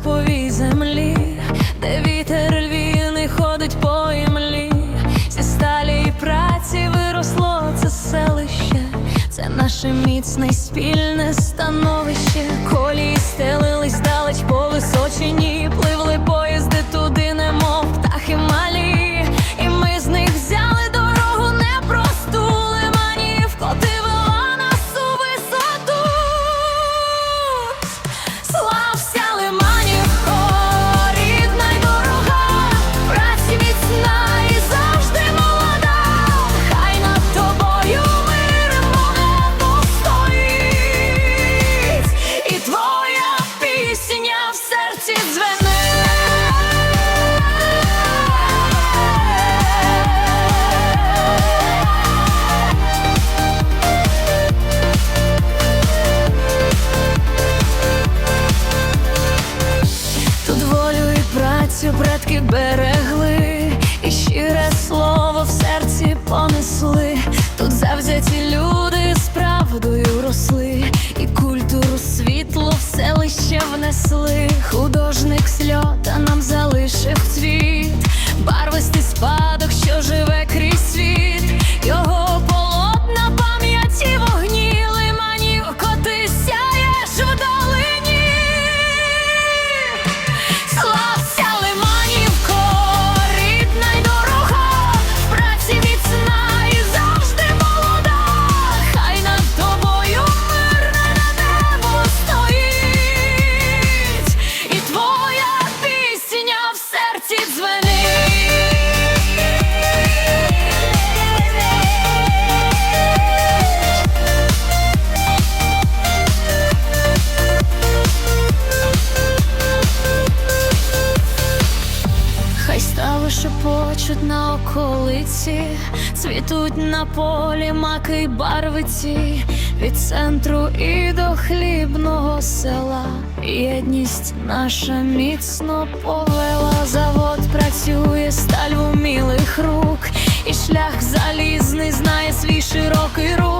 степовій землі, де вітер львіний ходить по імлі, зі сталі і праці виросло це селище, це наше міцне спільне становище. Колії стелились далеч по височині, пливли поїзди працю предки берегли, і щире слово в серці понесли. Тут завзяті люди з правдою росли, і культуру світло в селище внесли. Шепочуть на околиці, цвітуть на полі маки й барвиці, від центру і до хлібного села. Єдність наша міцно повела. Завод працює сталь в умілих рук, і шлях залізний знає свій широкий рух.